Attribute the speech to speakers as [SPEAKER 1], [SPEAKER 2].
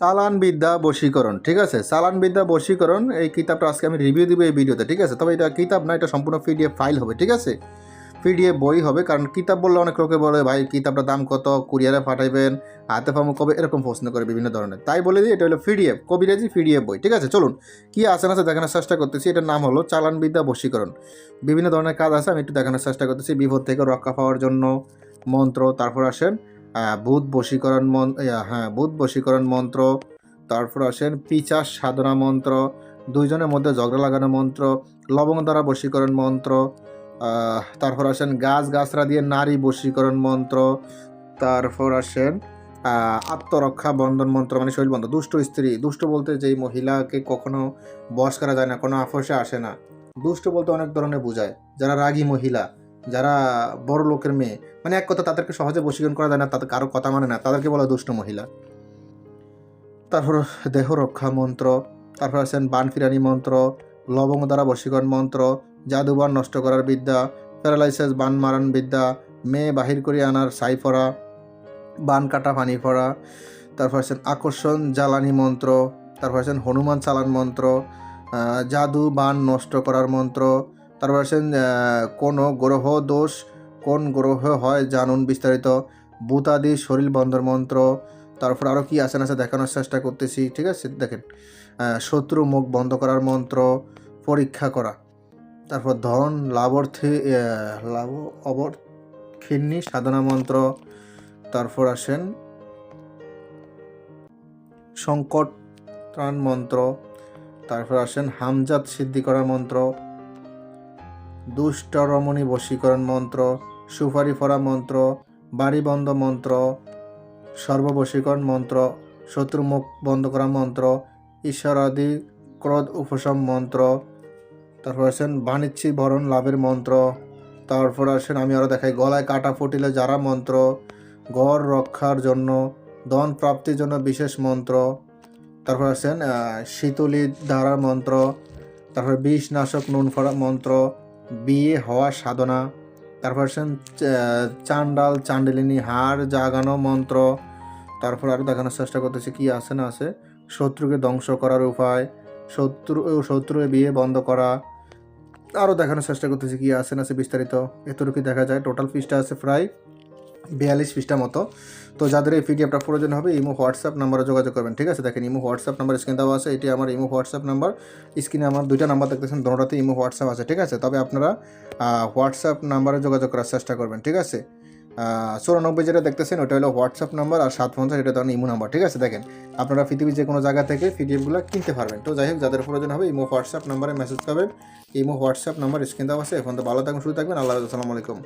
[SPEAKER 1] চালান বিদ্যা বশীকরণ, ঠিক আছে? চালান বিদ্যা বশীকরণ, এই কিতাবটা আজকে আমি রিভিউ দিব এই ভিডিওতে, ঠিক আছে? তবে এটা কিতাব না, এটা সম্পূর্ণ পিডিএফ ফাইল হবে, ঠিক আছে? পিডিএফ বই হবে, কারণ কিতাব বললে অনেক লোকে বলে, ভাই, কিতাবটার দাম কত? কুরিয়ারে পাঠাইবেন, হাতে পাবো কবে? এরকম প্রশ্ন করে বিভিন্ন ধরনের। তাই বলে দিই, এটা হলো পিডিএফ কবিরাজি পিডিএফ বই, ঠিক আছে? চলুন, কি আছে না দেখানোর চেষ্টা করতেছি, এটার নাম হলো চালান বিদ্যা বশীকরণ। বিভিন্ন ধরনের কাজ আছে, আমি একটু দেখানোর চেষ্টা করতেছি বিপদ থেকে রক্ষা পাওয়ার জন্য, মন্ত্র, তারপর আসেন ভূত বশীকরণ মন ইয়া, হ্যাঁ ভূত বশীকরণ মন্ত্র তারপর আসেন পিচাস সাধনা মন্ত্র দুইজনের মধ্যে ঝগড়া লাগানো মন্ত্র লবঙ্গ দ্বারা বশীকরণ মন্ত্র তারপর আসেন গাছ গাছরা দিয়ে নারী বশীকরণ মন্ত্র তারপর আসেন আত্মরক্ষা বন্ধন মন্ত্র মানে শৈল বন্ধ দুষ্ট স্ত্রী দুষ্ট বলতে যেই মহিলাকে কখনো বশ করা যায় না কোনো আফসে আসে না। দুষ্ট বলতে অনেক ধরনের বোঝায় যারা রাগী মহিলা। যারা বড় লোকের মেয়ে মানে এক কথা তাদেরকে সহজে বশীকরণ করা যায় না, তাদের কারও কথা মানে না, তাদেরকে বলা দুষ্ট মহিলা। তারপর দেহ রক্ষা মন্ত্র, তারপর আছেন বান ফিরানি মন্ত্র, লবঙ্গ দ্বারা বশীকরণ মন্ত্র জাদুবান নষ্ট করার বিদ্যা, প্যারালাইসিস বান মারান বিদ্যা, মেয়ে বাহির করে আনার সাই ফরা, বান কাটা পানি ফরা, তারপর আছেন আকর্ষণ জ্বালানি মন্ত্র, তারপর আছেন হনুমান চালান মন্ত্র জাদু বান নষ্ট করার মন্ত্র তারপর আহ, কোনো গ্রহ দোষ কোন গ্রহ হয় জানুন বিস্তারিত। ভূতাদি শরীর বন্ধর মন্ত্র তারপর আরও কী আছে না আছে দেখানোর চেষ্টা করতেছি ঠিক আছে? দেখেন শত্রু মুখ বন্ধ করার মন্ত্র পরীক্ষা করা। তারপর ধন লাভর্থী লাভ অবর্থিন্নি সাধনা মন্ত্র। তারপর আসেন সংকট ত্রাণ মন্ত্র। তারপর আসেন হামজাত সিদ্ধি করার মন্ত্র। দুষ্ট রমণী বশীকরণ মন্ত্র সুপারি ফরা মন্ত্র বাড়ি বন্ধ মন্ত্র সর্ববশীকরণ মন্ত্র শত্রুমুখ বন্ধ করা মন্ত্র ঈশ্বরাদি ক্রোধ উপশম মন্ত্র তারপর আসেন বাণিজ্যিক ভরণ লাভের মন্ত্র তারপর আসেন আমি আরও দেখাই গলায় কাটা ফুটিলে যারা মন্ত্র গড় রক্ষার জন্য ধন প্রাপ্তির জন্য বিশেষ মন্ত্র তারপর আহ, শীতলী ধারার মন্ত্র তারপর বিষ নাশক নুন ফড়া মন্ত্র বিয়ে হওয়া সাধনা তারপর আছেন চা- চান্ডাল, চান্ডালিনী, হার, জাগানো মন্ত্র, তারপর আরও দেখানোর চেষ্টা করতেছে কি আছে না আছে। শত্রুকে ধ্বংস করার উপায়, শত্রু, ও শত্রুকে বিয়ে বন্ধ করা আরও দেখানোর চেষ্টা করতেছে কি আছে না আছে বিস্তারিত। এতটুকু দেখা যায়। টোটাল ফিসটা আছে প্রায় বিয়াল্লিশ পৃষ্ঠা মতো। তো যাদের এই পিডিএফটা প্রয়োজন হবে, ইমো, হোয়াটসঅ্যাপ নাম্বারে যোগাযোগ করবেন, ঠিক আছে? দেখেন, ইমো, হোয়াটসঅ্যাপ নাম্বার স্ক্রিনে দেওয়া আছে, এটি আমার ইমো, হোয়াটসঅ্যাপ নাম্বার। স্ক্রিনে আমার দুইটা নাম্বার দেখতেছেন দোনোটাতে ইমো, হোয়াটসঅ্যাপ আছে, ঠিক আছে? তবে আপনারা হোয়াটসঅ্যাপ নাম্বারে যোগাযোগ করার চেষ্টা করবেন, ঠিক আছে? চৌরানব্বই যেটা দেখতেছেন ওটা হলো হোয়াটসঅ্যাপ নাম্বার আর সাত পঞ্চাশ এটা ধরেন ইমো নাম্বার, ঠিক আছে? দেখেন, আপনারা পৃথিবীর যে কোনো জায়গা থেকে পিডিএফগুলো কিনতে পারবেন। তো যাই হোক, যাদের প্রয়োজন হবে, ইমো, হোয়াটসঅ্যাপ নাম্বারে মেসেজ করবেন। ইমো, হোয়াটসঅ্যাপ নাম্বার স্ক্রিন দেওয়া আছে, এখন তো ভালো থাকুন শুরু থাকবেন, আল্লাহ আসসালামু আলাইকুম।